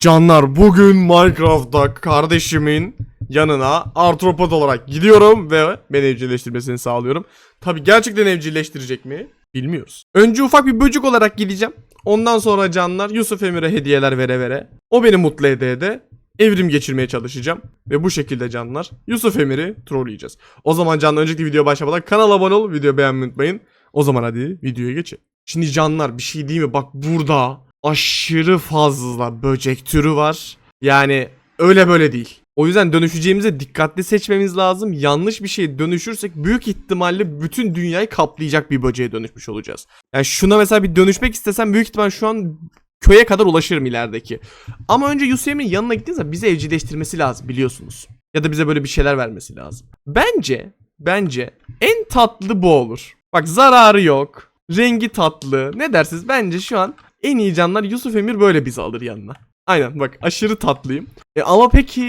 Canlar bugün Minecraft'ta kardeşimin yanına artropod olarak gidiyorum ve beni evcilleştirmesini sağlıyorum. Tabi gerçekten evcilleştirecek mi? Bilmiyoruz. Önce ufak bir böcek olarak gideceğim. Ondan sonra canlar Yusuf Emir'e hediyeler vere vere. O beni mutlu ede ede evrim geçirmeye çalışacağım. Ve bu şekilde canlar Yusuf Emir'i trolleyeceğiz. O zaman canlar öncelikle videoya başlamadan kanala abone ol, video beğenmeyi unutmayın. O zaman hadi videoya geçelim. Şimdi canlar bir şey değil mi? Bak burada aşırı fazla böcek türü var. Yani öyle böyle değil. O yüzden dönüşeceğimize dikkatli seçmemiz lazım. Yanlış bir şeye dönüşürsek büyük ihtimalle bütün dünyayı kaplayacak bir böceğe dönüşmüş olacağız. Yani şuna mesela bir dönüşmek istesem büyük ihtimal şu an köye kadar ulaşırım ilerideki. Ama önce Yusuf'un yanına gittiğiniz zaman bizi evcilleştirmesi lazım biliyorsunuz. Ya da bize böyle bir şeyler vermesi lazım. Bence, bence en tatlı bu olur. Bak zararı yok. Rengi tatlı. Ne dersiniz? Bence şu an en iyi canlar Yusuf Emir böyle bizi alır yanına. Aynen bak aşırı tatlıyım. E, ama peki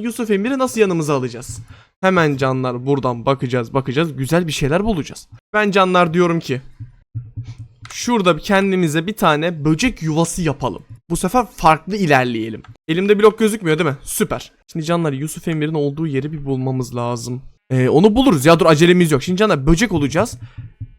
Yusuf Emir'i nasıl yanımıza alacağız? Hemen canlar buradan bakacağız bakacağız güzel bir şeyler bulacağız. Ben canlar diyorum ki şurada kendimize bir tane böcek yuvası yapalım. Bu sefer farklı ilerleyelim. Elimde blok gözükmüyor değil mi? Süper. Şimdi canlar Yusuf Emir'in olduğu yeri bir bulmamız lazım. E, onu buluruz ya dur acelemiz yok. Şimdi canlar böcek olacağız.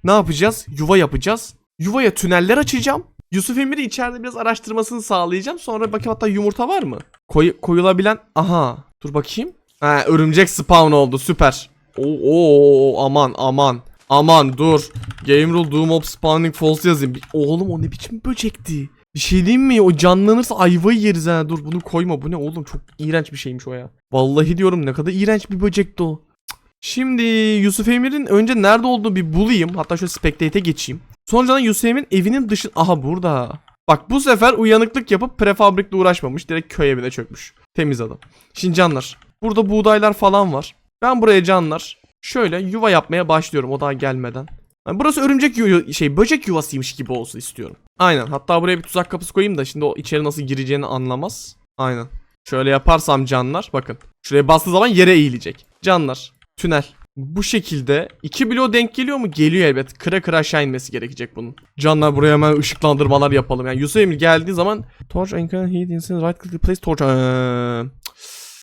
Ne yapacağız? Yuva yapacağız. Yuvaya tüneller açacağım. Yusuf Emir'i içeride biraz araştırmasını sağlayacağım. Sonra bakayım hatta yumurta var mı? Koy, koyulabilen... Aha. Dur bakayım. Ha, örümcek spawn oldu. Süper. Oo, oo, aman aman. Aman dur. Game rule do mob spawning false yazayım. Oğlum o ne biçim böcekti? Bir şey diyeyim mi? O canlanırsa ayvayı yeriz ha. Dur bunu koyma. Bu ne oğlum? Çok iğrenç bir şeymiş o ya. Vallahi diyorum ne kadar iğrenç bir böcekti o. Şimdi Yusuf Emir'in önce nerede olduğunu bir bulayım. Hatta şöyle spectate'e geçeyim. Yusuf Emir'in evinin dışı... Aha burada. Bak bu sefer uyanıklık yapıp prefabrikle uğraşmamış. Direkt köy evine çökmüş. Temiz adam. Şimdi canlar. Burada buğdaylar falan var. Ben buraya canlar. Şöyle yuva yapmaya başlıyorum o daha gelmeden. Yani burası örümcek yu şey böcek yuvasıymış gibi olsun istiyorum. Aynen. Hatta buraya bir tuzak kapısı koyayım da şimdi o içeri nasıl gireceğini anlamaz. Aynen. Şöyle yaparsam canlar bakın. Şuraya bastığı zaman yere eğilecek. Canlar. Tünel. Bu şekilde 2 bloğu denk geliyor mu? Geliyor elbet. Kıra kıra aşağı inmesi gerekecek bunun. Canlar buraya hemen ışıklandırmalar yapalım. Yani Yusuf Emir geldiği zaman Torch and can heat inside right click place torch. Ee,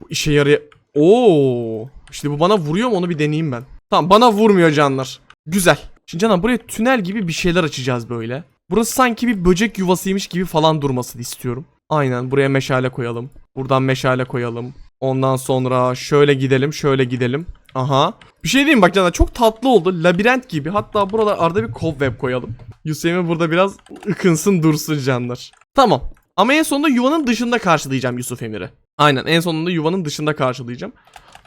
bu işe yarıyor. Oo. İşte bu bana vuruyor mu onu bir deneyeyim ben. Tamam bana vurmuyor canlar. Güzel. Şimdi canlar buraya tünel gibi bir şeyler açacağız böyle. Burası sanki bir böcek yuvasıymış gibi falan durmasını istiyorum. Aynen buraya meşale koyalım. Buradan meşale koyalım. Ondan sonra şöyle gidelim şöyle gidelim. Aha. Bir şey diyeyim bak canlar çok tatlı oldu. Labirent gibi. Hatta burada arada bir cobweb koyalım. Yusuf'u burada biraz ıkınsın dursun canlar. Tamam. Ama en sonunda yuvanın dışında karşılayacağım Yusuf Emir'i. Aynen en sonunda yuvanın dışında karşılayacağım.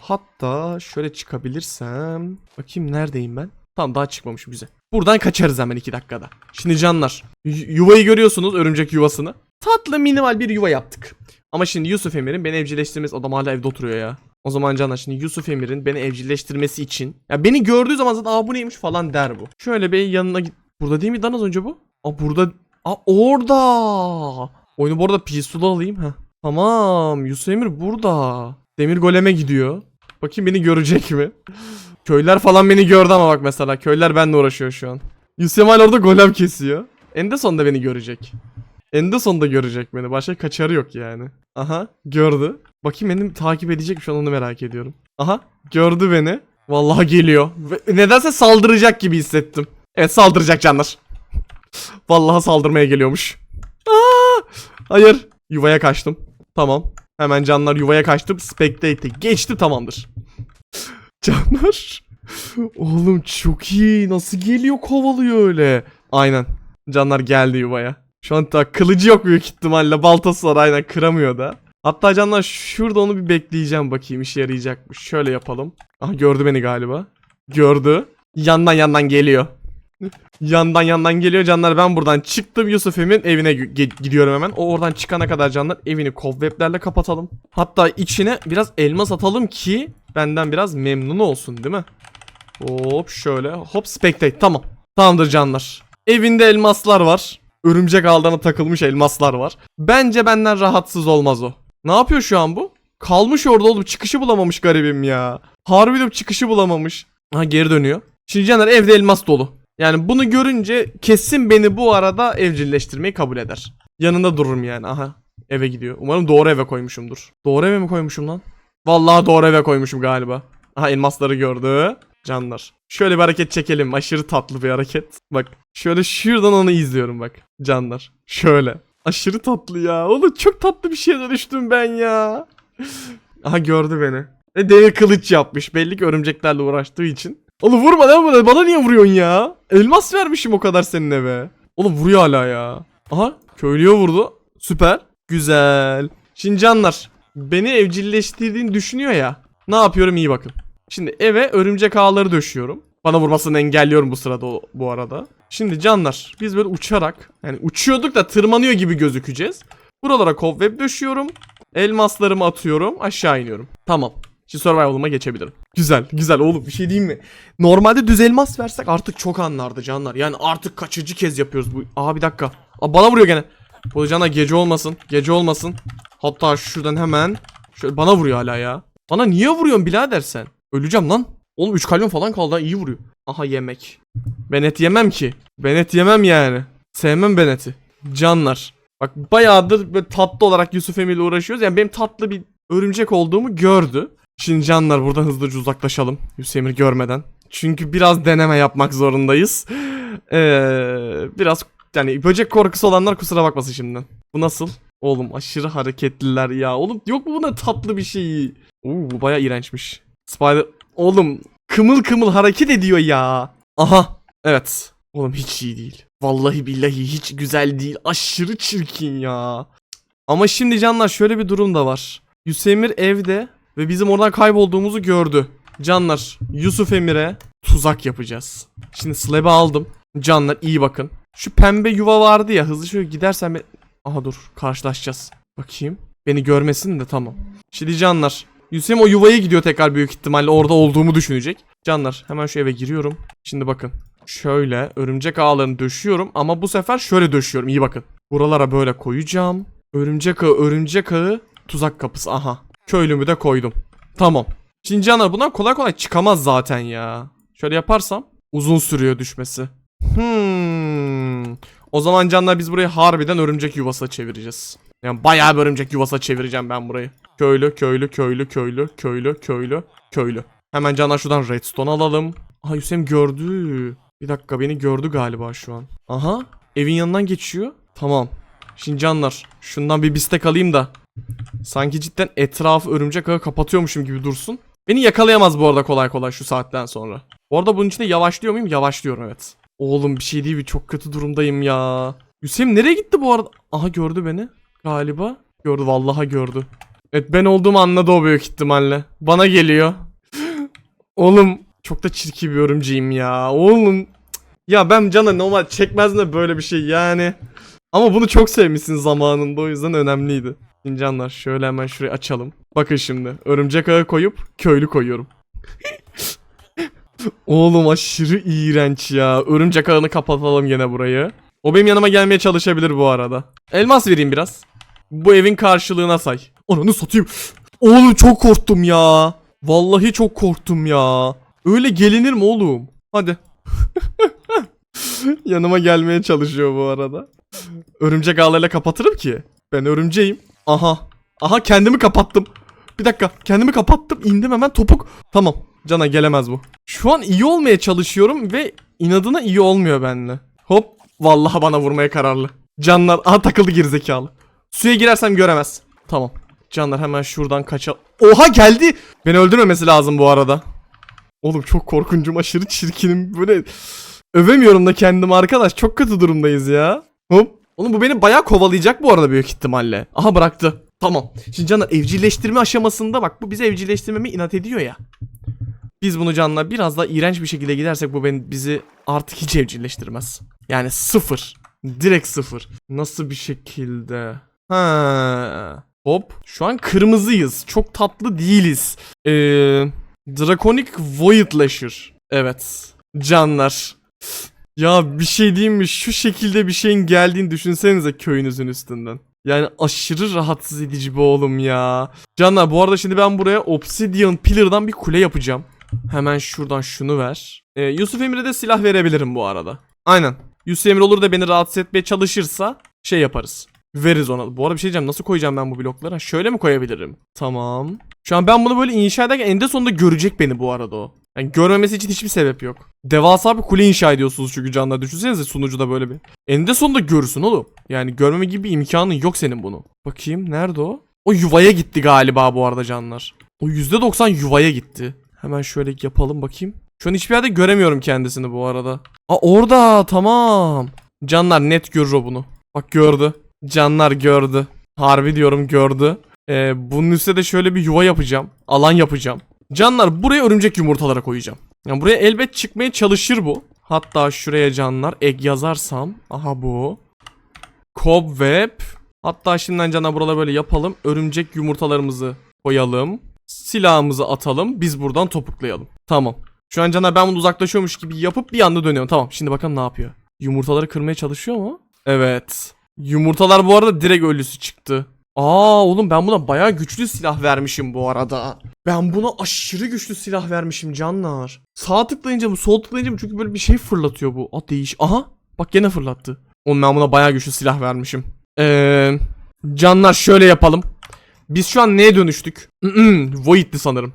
Hatta şöyle çıkabilirsem. Bakayım neredeyim ben? Tamam daha çıkmamışım güzel. Buradan kaçarız hemen 2 dakikada. Şimdi canlar. yu- Yuvayı görüyorsunuz örümcek yuvasını. Tatlı minimal bir yuva yaptık. Ama şimdi Yusuf Emir'in beni evcilleştirmesi adam hala evde oturuyor ya. O zaman Canlar şimdi Yusuf Emir'in beni evcilleştirmesi için ya beni gördüğü zaman zaten aa bu neymiş falan der bu. Şöyle bir yanına git. Burada değil mi az önce bu? Aa burada. Aa orada. Oyunu bu arada peaceful'a alayım ha. Tamam Yusuf Emir burada. Demir goleme gidiyor. Bakayım beni görecek mi? Köyler falan beni gördü ama bak mesela. Köyler benimle uğraşıyor şu an. Yusuf Emir orada golem kesiyor. En de sonunda beni görecek. En de sonunda görecek beni. Başka kaçarı yok yani. Aha gördü. Bakayım beni takip edecek mi şu an onu merak ediyorum. Aha gördü beni. Vallahi geliyor. Ve nedense saldıracak gibi hissettim. Evet saldıracak canlar. Vallahi saldırmaya geliyormuş. Aa, hayır. Yuvaya kaçtım. Tamam. Hemen canlar yuvaya kaçtım. Spectate'e geçti tamamdır. Canlar. Oğlum çok iyi. Nasıl geliyor kovalıyor öyle. Aynen. Canlar geldi yuvaya. Şu an ta kılıcı yok büyük ihtimalle. Baltası var aynen kıramıyor da. Hatta canlar şurada onu bir bekleyeceğim bakayım işe yarayacakmış. Şöyle yapalım. Aha gördü beni galiba. Gördü. Yandan yandan geliyor. yandan yandan geliyor canlar. Ben buradan çıktım Yusuf Emin evine gidiyorum hemen. O oradan çıkana kadar canlar evini cobweblerle kapatalım. Hatta içine biraz elmas atalım ki benden biraz memnun olsun değil mi? Hop şöyle hop spectate tamam. Tamamdır canlar. Evinde elmaslar var. Örümcek ağlarına takılmış elmaslar var. Bence benden rahatsız olmaz o. Ne yapıyor şu an bu? Kalmış orada oğlum çıkışı bulamamış garibim ya. Harbi diyorum çıkışı bulamamış. Ha geri dönüyor. Şimdi Caner evde elmas dolu. Yani bunu görünce kesin beni bu arada evcilleştirmeyi kabul eder. Yanında dururum yani aha. Eve gidiyor. Umarım doğru eve koymuşumdur. Doğru eve mi koymuşum lan? Vallahi doğru eve koymuşum galiba. Aha elmasları gördü. Canlar. Şöyle bir hareket çekelim. Aşırı tatlı bir hareket. Bak şöyle şuradan onu izliyorum bak. Canlar. Şöyle. Aşırı tatlı ya. Oğlum çok tatlı bir şeye dönüştüm ben ya. Aha gördü beni. Ve demir kılıç yapmış. Belli ki örümceklerle uğraştığı için. Oğlum vurma lan bana. Bana niye vuruyorsun ya? Elmas vermişim o kadar senin eve. Oğlum vuruyor hala ya. Aha köylüye vurdu. Süper. Güzel. Şimdi canlar. Beni evcilleştirdiğini düşünüyor ya. Ne yapıyorum iyi bakın. Şimdi eve örümcek ağları döşüyorum. Bana vurmasını engelliyorum bu sırada bu arada. Şimdi canlar biz böyle uçarak yani uçuyorduk da tırmanıyor gibi gözükeceğiz. Buralara cobweb döşüyorum. Elmaslarımı atıyorum. Aşağı iniyorum. Tamam. Şimdi survival'ıma geçebilirim. Güzel güzel oğlum bir şey diyeyim mi? Normalde düz elmas versek artık çok anlardı canlar. Yani artık kaçıncı kez yapıyoruz bu. Aa bir dakika. Aa, bana vuruyor gene. Bu canlar gece olmasın. Gece olmasın. Hatta şuradan hemen. Şöyle bana vuruyor hala ya. Bana niye vuruyorsun birader sen? Öleceğim lan. Oğlum 3 kalbim falan kaldı iyi vuruyor. Aha yemek. Ben et yemem ki. Ben et yemem yani. Sevmem ben eti. Canlar. Bak bayağıdır böyle tatlı olarak Yusuf Emre ile uğraşıyoruz. Yani benim tatlı bir örümcek olduğumu gördü. Şimdi canlar buradan hızlıca uzaklaşalım. Yusuf Emre görmeden. Çünkü biraz deneme yapmak zorundayız. Ee, biraz yani böcek korkusu olanlar kusura bakmasın şimdiden. Bu nasıl? Oğlum aşırı hareketliler ya. Oğlum yok mu buna tatlı bir şey? Oo bu baya iğrençmiş. Spider... Oğlum kımıl kımıl hareket ediyor ya. Aha. Evet. Oğlum hiç iyi değil. Vallahi billahi hiç güzel değil. Aşırı çirkin ya. Ama şimdi canlar şöyle bir durum da var. Yusuf Emir evde ve bizim oradan kaybolduğumuzu gördü. Canlar Yusuf Emir'e tuzak yapacağız. Şimdi slab'ı aldım. Canlar iyi bakın. Şu pembe yuva vardı ya hızlı şöyle gidersen ben... Aha dur karşılaşacağız. Bakayım. Beni görmesin de tamam. Şimdi canlar. Yusuf'um o yuvaya gidiyor tekrar büyük ihtimalle orada olduğumu düşünecek. Canlar hemen şu eve giriyorum. Şimdi bakın. Şöyle örümcek ağlarını döşüyorum ama bu sefer şöyle döşüyorum iyi bakın. Buralara böyle koyacağım. Örümcek ağı örümcek ağı tuzak kapısı aha. Köylümü de koydum. Tamam. Şimdi canlar bundan kolay kolay çıkamaz zaten ya. Şöyle yaparsam uzun sürüyor düşmesi. Hmm. O zaman canlar biz burayı harbiden örümcek yuvası çevireceğiz. Yani bayağı bir örümcek yuvası çevireceğim ben burayı. Köylü, köylü, köylü, köylü, köylü, köylü, köylü. Hemen canlar şuradan redstone alalım. Aha Hüseyin gördü. Bir dakika beni gördü galiba şu an. Aha evin yanından geçiyor. Tamam. Şimdi canlar şundan bir bistek alayım da. Sanki cidden etrafı örümcek ağı kapatıyormuşum gibi dursun. Beni yakalayamaz bu arada kolay kolay şu saatten sonra. Bu arada bunun içinde yavaşlıyor muyum? Yavaşlıyorum evet. Oğlum bir şey değil mi? Çok kötü durumdayım ya. Hüseyin nereye gitti bu arada? Aha gördü beni. Galiba. Gördü vallahi gördü. Evet ben olduğumu anladı o büyük ihtimalle. Bana geliyor. Oğlum çok da çirkin bir örümceğim ya. Oğlum. Ya ben cana normal çekmezdim de böyle bir şey yani. Ama bunu çok sevmişsin zamanında o yüzden önemliydi. Şimdi canlar şöyle hemen şurayı açalım. Bakın şimdi örümcek ağı koyup köylü koyuyorum. Oğlum aşırı iğrenç ya. Örümcek ağını kapatalım gene burayı. O benim yanıma gelmeye çalışabilir bu arada. Elmas vereyim biraz. Bu evin karşılığına say. Ananı satayım. Oğlum çok korktum ya. Vallahi çok korktum ya. Öyle gelinir mi oğlum? Hadi. yanıma gelmeye çalışıyor bu arada. Örümcek ağlarıyla kapatırım ki. Ben örümceğim. Aha. Aha kendimi kapattım. Bir dakika kendimi kapattım indim hemen topuk. Tamam cana gelemez bu. Şu an iyi olmaya çalışıyorum ve inadına iyi olmuyor benimle. Hop vallahi bana vurmaya kararlı. Canlar aha takıldı gerizekalı. Suya girersem göremez. Tamam. Canlar hemen şuradan kaçal. Oha geldi. Beni öldürmemesi lazım bu arada. Oğlum çok korkuncum aşırı çirkinim. Böyle övemiyorum da kendimi arkadaş. Çok kötü durumdayız ya. Hop. Oğlum bu beni bayağı kovalayacak bu arada büyük ihtimalle. Aha bıraktı. Tamam. Şimdi canlar evcilleştirme aşamasında bak bu bize evcilleştirmemi inat ediyor ya. Biz bunu canla biraz daha iğrenç bir şekilde gidersek bu beni bizi artık hiç evcilleştirmez. Yani sıfır. Direkt sıfır. Nasıl bir şekilde? Ha. Hop. Şu an kırmızıyız. Çok tatlı değiliz. Ee, Draconic Void Lasher. Evet. Canlar. Ya bir şey diyeyim mi? Şu şekilde bir şeyin geldiğini düşünsenize köyünüzün üstünden. Yani aşırı rahatsız edici bir oğlum ya. Canlar bu arada şimdi ben buraya Obsidian Pillar'dan bir kule yapacağım. Hemen şuradan şunu ver. Ee, Yusuf Emre'ye de silah verebilirim bu arada. Aynen. Yusuf Emre olur da beni rahatsız etmeye çalışırsa şey yaparız. Veririz ona. Bu arada bir şey diyeceğim. Nasıl koyacağım ben bu blokları? Ha, Şöyle mi koyabilirim? Tamam. Şu an ben bunu böyle inşa ederken eninde sonunda görecek beni bu arada o. Yani görmemesi için hiçbir sebep yok. Devasa bir kule inşa ediyorsunuz çünkü canlar. Düşünsenize sunucuda böyle bir. Eninde sonunda görürsün oğlum. Yani görmeme gibi bir imkanın yok senin bunu. Bakayım nerede o? O yuvaya gitti galiba bu arada canlar. O %90 yuvaya gitti. Hemen şöyle yapalım bakayım. Şu an hiçbir yerde göremiyorum kendisini bu arada. Aa orada tamam. Canlar net görür o bunu. Bak gördü. Canlar gördü. Harbi diyorum gördü. Ee, bunun üstüne de şöyle bir yuva yapacağım. Alan yapacağım. Canlar buraya örümcek yumurtaları koyacağım. Yani buraya elbet çıkmaya çalışır bu. Hatta şuraya canlar ek yazarsam. Aha bu. Cobweb. Hatta şimdiden canlar buraları böyle yapalım. Örümcek yumurtalarımızı koyalım. Silahımızı atalım. Biz buradan topuklayalım. Tamam. Şu an canlar ben bunu uzaklaşıyormuş gibi yapıp bir anda dönüyorum. Tamam şimdi bakalım ne yapıyor. Yumurtaları kırmaya çalışıyor mu? Evet. Yumurtalar bu arada direkt ölüsü çıktı. Aa oğlum ben buna bayağı güçlü silah vermişim bu arada. Ben buna aşırı güçlü silah vermişim canlar. Sağ tıklayınca mı sol tıklayınca mı çünkü böyle bir şey fırlatıyor bu. Aa değiş. Aha bak gene fırlattı. Oğlum ben buna bayağı güçlü silah vermişim. Eee canlar şöyle yapalım. Biz şu an neye dönüştük? Void'di sanırım.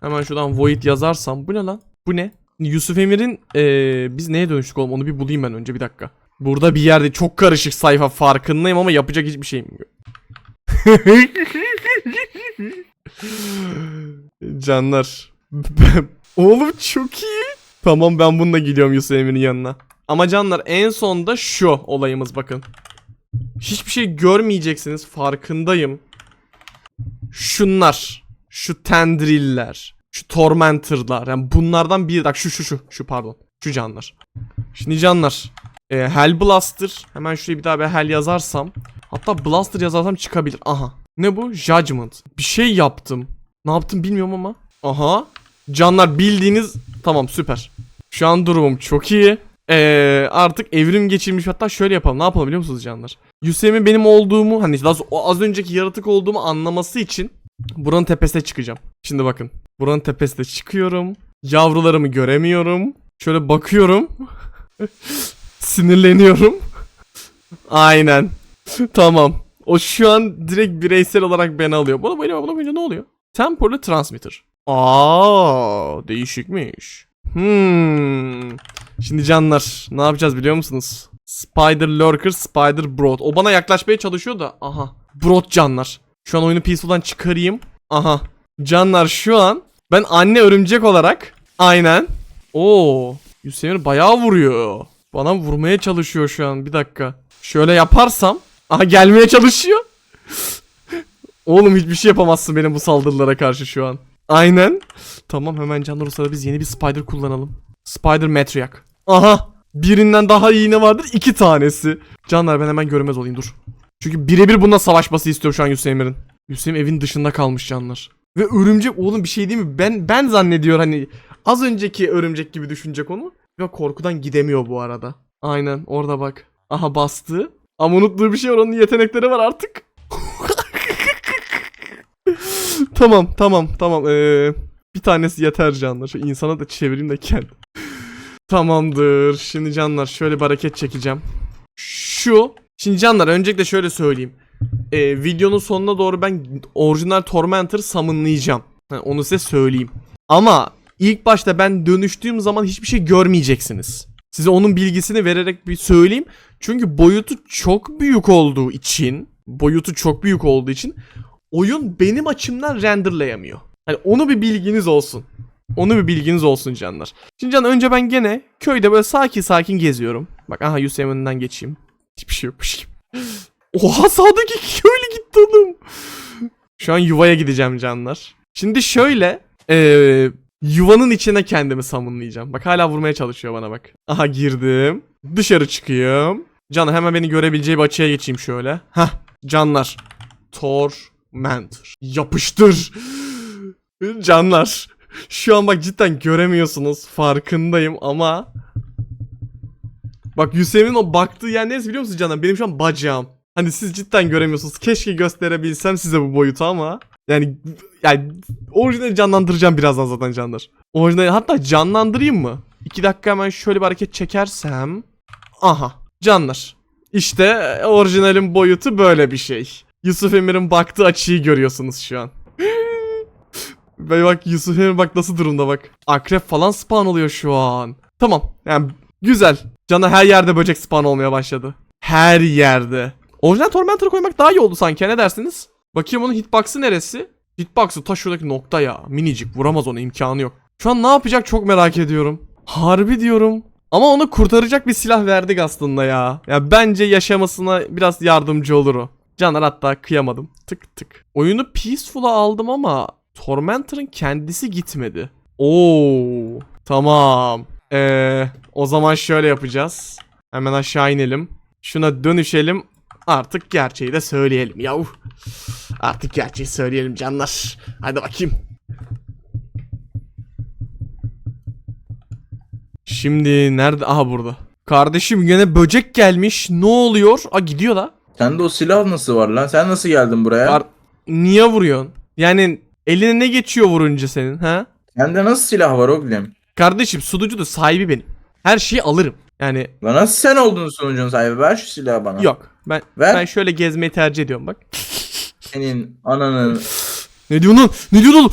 Hemen şuradan Void yazarsam. Bu ne lan? Bu ne? Yusuf Emir'in eee, biz neye dönüştük oğlum onu bir bulayım ben önce bir dakika. Burada bir yerde çok karışık sayfa farkındayım ama yapacak hiçbir şeyim yok. Canlar. Oğlum çok iyi. Tamam ben bununla gidiyorum Yusuf Emir'in yanına. Ama canlar en sonda şu olayımız bakın. Hiçbir şey görmeyeceksiniz farkındayım. Şunlar. Şu tendriller. Şu tormentorlar. Yani bunlardan bir dakika şu şu şu. Şu pardon. Şu canlar. Şimdi canlar. E, Hell Blaster. Hemen şuraya bir daha bir Hell yazarsam. Hatta Blaster yazarsam çıkabilir. Aha. Ne bu? Judgment. Bir şey yaptım. Ne yaptım bilmiyorum ama. Aha. Canlar bildiğiniz. Tamam süper. Şu an durumum çok iyi. Ee, artık evrim geçirmiş hatta şöyle yapalım ne yapalım biliyor musunuz canlar? Yusem'in benim olduğumu hani daha az önceki yaratık olduğumu anlaması için buranın tepesine çıkacağım. Şimdi bakın buranın tepesine çıkıyorum. Yavrularımı göremiyorum. Şöyle bakıyorum. Sinirleniyorum. Aynen. tamam. O şu an direkt bireysel olarak beni alıyor. Buna böyle böyle ne oluyor? Temporary transmitter. Aa, değişikmiş. Hmm. Şimdi canlar ne yapacağız biliyor musunuz? Spider Lurker, Spider Broad. O bana yaklaşmaya çalışıyor da. Aha. Broad canlar. Şu an oyunu peaceful'dan çıkarayım. Aha. Canlar şu an ben anne örümcek olarak aynen. Oo. Hüseyin bayağı vuruyor. Bana vurmaya çalışıyor şu an. Bir dakika. Şöyle yaparsam. Aha gelmeye çalışıyor. Oğlum hiçbir şey yapamazsın benim bu saldırılara karşı şu an. Aynen. Tamam hemen canlar o sırada biz yeni bir spider kullanalım. Spider Matriarch. Aha. Birinden daha iyi ne vardır? İki tanesi. Canlar ben hemen görmez olayım dur. Çünkü birebir bununla savaşması istiyorum şu an Yusuf Emir'in. Yusuf Emir evin dışında kalmış canlar. Ve örümcek oğlum bir şey değil mi? Ben ben zannediyor hani az önceki örümcek gibi düşünecek onu. Ve korkudan gidemiyor bu arada. Aynen orada bak. Aha bastı. Ama unuttuğu bir şey var onun yetenekleri var artık. tamam tamam tamam. Ee, bir tanesi yeter canlar. Şu insana da çevireyim de kendim. Tamamdır. Şimdi canlar şöyle bir hareket çekeceğim. Şu. Şimdi canlar öncelikle şöyle söyleyeyim. Ee, videonun sonuna doğru ben orijinal Tormentor summonlayacağım. Yani onu size söyleyeyim. Ama ilk başta ben dönüştüğüm zaman hiçbir şey görmeyeceksiniz. Size onun bilgisini vererek bir söyleyeyim. Çünkü boyutu çok büyük olduğu için, boyutu çok büyük olduğu için oyun benim açımdan renderlayamıyor. Hani onu bir bilginiz olsun. Onu bir bilginiz olsun canlar. Şimdi can önce ben gene köyde böyle sakin sakin geziyorum. Bak aha Yusuf'un önünden geçeyim. Hiçbir şey yokmuş gibi. Oha sağdaki köylü gitti oğlum. Şu an yuvaya gideceğim canlar. Şimdi şöyle eee, yuvanın içine kendimi summonlayacağım. Bak hala vurmaya çalışıyor bana bak. Aha girdim. Dışarı çıkıyorum. Can hemen beni görebileceği bir açıya geçeyim şöyle. Hah canlar. Tormentor. Yapıştır. Canlar. Şu an bak cidden göremiyorsunuz. Farkındayım ama Bak Hüseyin'in o baktığı yer neresi biliyor musun Canan? Benim şu an bacağım. Hani siz cidden göremiyorsunuz. Keşke gösterebilsem size bu boyutu ama. Yani yani orijinali canlandıracağım birazdan zaten canlar. Orijinali hatta canlandırayım mı? İki dakika hemen şöyle bir hareket çekersem. Aha canlar. İşte e, orijinalin boyutu böyle bir şey. Yusuf Emir'in baktığı açıyı görüyorsunuz şu an. Ve bak Yusuf Emir bak nasıl durumda bak. Akrep falan spawn oluyor şu an. Tamam yani güzel. Cana her yerde böcek spawn olmaya başladı. Her yerde. Orijinal Tormentor koymak daha iyi oldu sanki ne dersiniz? Bakayım onun hitbox'ı neresi? Hitbox'ı ta şuradaki nokta ya. Minicik vuramaz ona imkanı yok. Şu an ne yapacak çok merak ediyorum. Harbi diyorum. Ama onu kurtaracak bir silah verdik aslında ya. Ya bence yaşamasına biraz yardımcı olur o. Caner hatta kıyamadım. Tık tık. Oyunu Peaceful'a aldım ama Tormentor'ın kendisi gitmedi. Oo, tamam. Ee, o zaman şöyle yapacağız. Hemen aşağı inelim. Şuna dönüşelim. Artık gerçeği de söyleyelim yahu. Artık gerçeği söyleyelim canlar. Hadi bakayım. Şimdi nerede? Aha burada. Kardeşim yine böcek gelmiş. Ne oluyor? Aa gidiyor da. Sende o silah nasıl var lan? Sen nasıl geldin buraya? Kar- Niye vuruyorsun? Yani eline ne geçiyor vurunca senin ha? Sende nasıl silah var oğlum? Kardeşim sunucu da sahibi benim. Her şeyi alırım. Yani Lan nasıl sen oldun sunucunun sahibi? Ver şu silahı bana. yok. Ben Ver. ben şöyle gezmeyi tercih ediyorum bak. Senin ananın. Ne diyorsun lan? Ne diyorsun oğlum?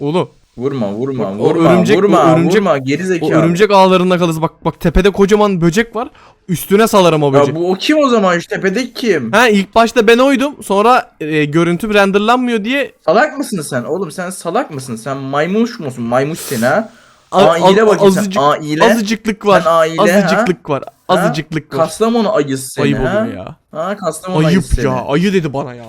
Oğlum Vurma vurma Bak, o vurma örümcek- vurma o örümcek- vurma geri o zekalı. örümcek ağlarında kalırsın. Bak bak tepede kocaman böcek var. Üstüne salarım o Ya böceği. bu o kim o zaman şu tepedeki kim? Ha ilk başta ben oydum. Sonra e, görüntüm renderlanmıyor diye Salak mısın sen? Oğlum sen salak mısın? Sen maymuş musun? Maymuş seni ha? a- A ile a- bakayım sen. azıcık, A ile. azıcık var. Sen A ile, azıcıklık var. Azıcıklık var. Kastamonu ayısı seni Ayıp ha? ya. Ha Kastamonu Ayıp ayısı seni. ya. Ayı dedi bana ya.